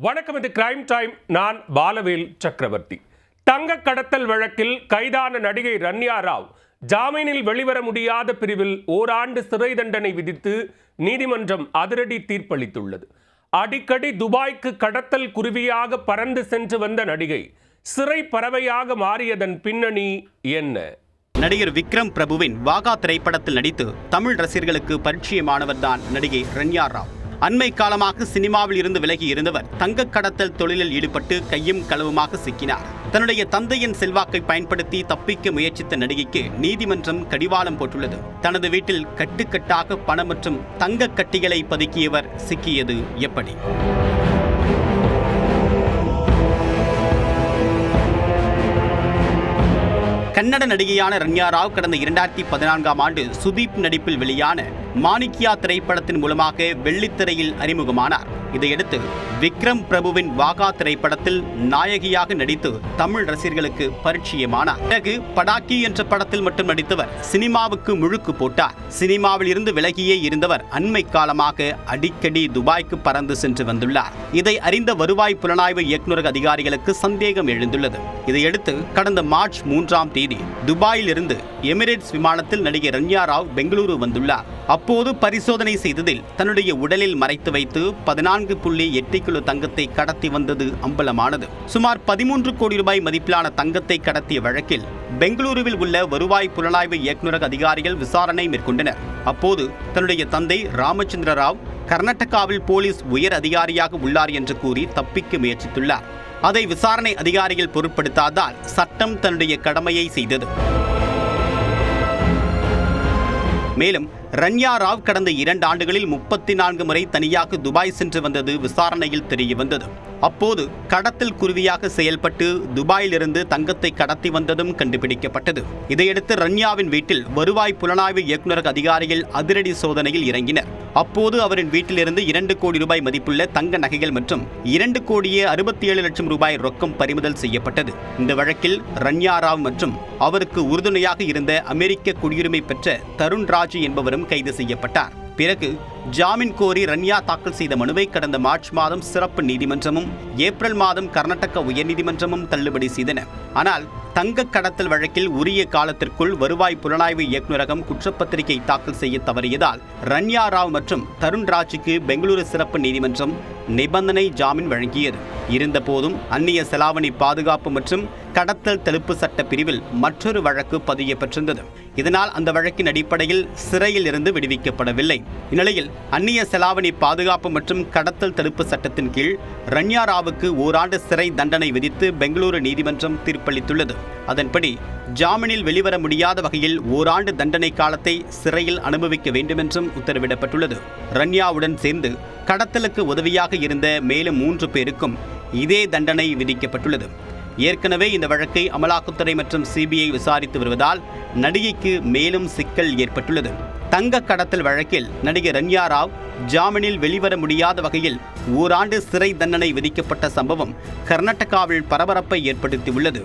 வணக்கம் இது crime time நான் பாலவேல் சக்கரவர்த்தி. தங்க கடத்தல் வழக்கில் கைதான நடிகை ரன்யா ராவ் ஜாமீனில் வெளிவர முடியாத பிரிவில் ஓராண்டு சிறை தண்டனை விதித்து நீதிமன்றம் அதிரடி தீர்ப்பளித்துள்ளது. அடிக்கடி துபாய்க்கு கடத்தல் குருவியாக பறந்து சென்று வந்த நடிகை சிறை பறவையாக மாறியதன் பின்னணி என்ன? நடிகர் விக்ரம் பிரபுவின் வாகா திரைப்படத்தில் நடித்து தமிழ் ரசிகர்களுக்கு பரிச்சயமானவர்தான் நடிகை ரன்யா ராவ். அண்மை காலமாக சினிமாவில் இருந்து விலகி இருந்தவர் தங்க கடத்தல் தொழிலில் ஈடுபட்டு கையும் களவுமாக சிக்கினார். தன்னுடைய தந்தையின் செல்வாக்கை பயன்படுத்தி தப்பிக்க முயற்சித்த நடிகைக்கு நீதிமன்றம் கடிவாளம் போட்டுள்ளது. தனது வீட்டில் கட்டுக்கட்டாக பணம் மற்றும் தங்க கட்டிகளை பதுக்கியவர் சிக்கியது எப்படி? கன்னட நடிகையான ரன்யா ராவ் கடந்த இரண்டாயிரத்தி பதினான்காம் ஆண்டு சுதீப் நடிப்பில் வெளியான மாணிக்கியா திரைப்படத்தின் மூலமாக வெள்ளித்திரையில் அறிமுகமானார். இதையடுத்து விக்ரம் பிரபுவின் வாகா திரைப்படத்தில் நாயகியாக நடித்து தமிழ் ரசிகர்களுக்கு பரிச்சயமானார். பிறகு படாக்கி என்ற படத்தில் மட்டும் நடித்தவர் சினிமாவுக்கு முழுக்கு போட்டார். சினிமாவில் இருந்து விலகியே இருந்தவர் அண்மை காலமாக அடிக்கடி துபாய்க்கு பறந்து சென்று வந்துள்ளார். இதை அறிந்த வருவாய் புலனாய்வு இயக்குநரக அதிகாரிகளுக்கு சந்தேகம் எழுந்துள்ளது. இதையடுத்து கடந்த மார்ச் மூன்றாம் தேதி துபாயில் இருந்து எமிரேட்ஸ் விமானத்தில் நடிகை ரன்யா ராவ் பெங்களூரு வந்துள்ளார். அப்போது பரிசோதனை செய்ததில் தன்னுடைய உடலில் மறைத்து வைத்து பதினான்கு நான்கு புள்ளி எட்டு கிலோ தங்கத்தை கடத்தி வந்தது அம்பலமானது. சுமார் பதிமூன்று கோடி ரூபாய் மதிப்பிலான தங்கத்தை கடத்திய வழக்கில் பெங்களூருவில் உள்ள வருவாய் புலனாய்வு இயக்குநரக அதிகாரிகள் விசாரணை மேற்கொண்டனர். அப்போது தன்னுடைய தந்தை ராமச்சந்திர ராவ் கர்நாடகாவில் போலீஸ் உயர் அதிகாரியாக உள்ளார் என்று கூறி தப்பிக்க முயற்சித்துள்ளார். அதை விசாரணை அதிகாரிகள் பொருட்படுத்தாதால் சட்டம் தன்னுடைய கடமையை செய்தது. மேலும் ரன்யா ராவ் கடந்த இரண்டு ஆண்டுகளில் முப்பத்தி நான்கு முறை தனியாக துபாய் சென்று வந்தது விசாரணையில் தெரியவந்தது அப்போது கடத்தல் குருவியாக செயல்பட்டு துபாயிலிருந்து தங்கத்தை கடத்தி வந்ததும் கண்டுபிடிக்கப்பட்டது. இதையடுத்து ரன்யாவின் வீட்டில் வருவாய் புலனாய்வு இயக்குநரக அதிகாரிகள் அதிரடி சோதனையில் இறங்கினர். அப்போது அவரின் வீட்டிலிருந்து இரண்டு கோடி ரூபாய் மதிப்புள்ள தங்க நகைகள் மற்றும் இரண்டு கோடியே அறுபத்தி ஏழு லட்சம் ரூபாய் ரொக்கம் பறிமுதல் செய்யப்பட்டது. இந்த வழக்கில் ரன்யா ராவ் மற்றும் அவருக்கு உறுதுணையாக இருந்த அமெரிக்க குடியுரிமை பெற்ற தருண் ராஜு என்பவரும் கைது செய்யப்பட்டார். பிறகு ஜாமீன் கோரி ரன்யா தாக்கல் செய்த மனுவை கடந்த மார்ச் மாதம் சிறப்பு நீதிமன்றமும் ஏப்ரல் மாதம் கர்நாடக உயர்நீதிமன்றமும் தள்ளுபடி செய்தன. ஆனால் தங்க கடத்தல் வழக்கில் உரிய காலத்திற்குள் வருவாய் புலனாய்வு இயக்குநரகம் குற்றப்பத்திரிகை தாக்கல் செய்ய தவறியதால் ரன்யா ராவ் மற்றும் தருண் ராஜுக்கு பெங்களூரு சிறப்பு நீதிமன்றம் நிபந்தனை ஜாமீன் வழங்கியது. இருந்தபோதும் அந்நிய செலாவணி பாதுகாப்பு மற்றும் கடத்தல் தடுப்பு சட்ட பிரிவில் மற்றொரு வழக்கு பதியப்பட்டிருந்தது இதனால் அந்த வழக்கின் அடிப்படையில் சிறையில் இருந்து விடுவிக்கப்படவில்லை. இந்நிலையில் அந்நிய செலாவணி பாதுகாப்பு மற்றும் கடத்தல் தடுப்பு சட்டத்தின் கீழ் ரன்யா ராவுக்கு ஓராண்டு சிறை தண்டனை விதித்து பெங்களூரு நீதிமன்றம் தீர்ப்பளித்துள்ளது. அதன்படி ஜாமீனில் வெளிவர முடியாத வகையில் ஓராண்டு தண்டனை காலத்தை சிறையில் அனுபவிக்க வேண்டுமென்றும் உத்தரவிடப்பட்டுள்ளது. ரன்யாவுடன் சேர்ந்து கடத்தலுக்கு உதவியாக இருந்த மேலும் மூன்று பேருக்கும் இதே தண்டனை விதிக்கப்பட்டுள்ளது. ஏற்கனவே இந்த வழக்கை அமலாக்கத்துறை மற்றும் சிபிஐ விசாரித்து வருவதால் நடிகைக்கு மேலும் சிக்கல் ஏற்பட்டுள்ளது. தங்க கடத்தல் வழக்கில் நடிகை ரன்யா ராவ் ஜாமீனில் வெளிவர முடியாத வகையில் ஓராண்டு சிறை தண்டனை விதிக்கப்பட்ட சம்பவம் கர்நாடகாவில் பரபரப்பை ஏற்படுத்தியுள்ளது.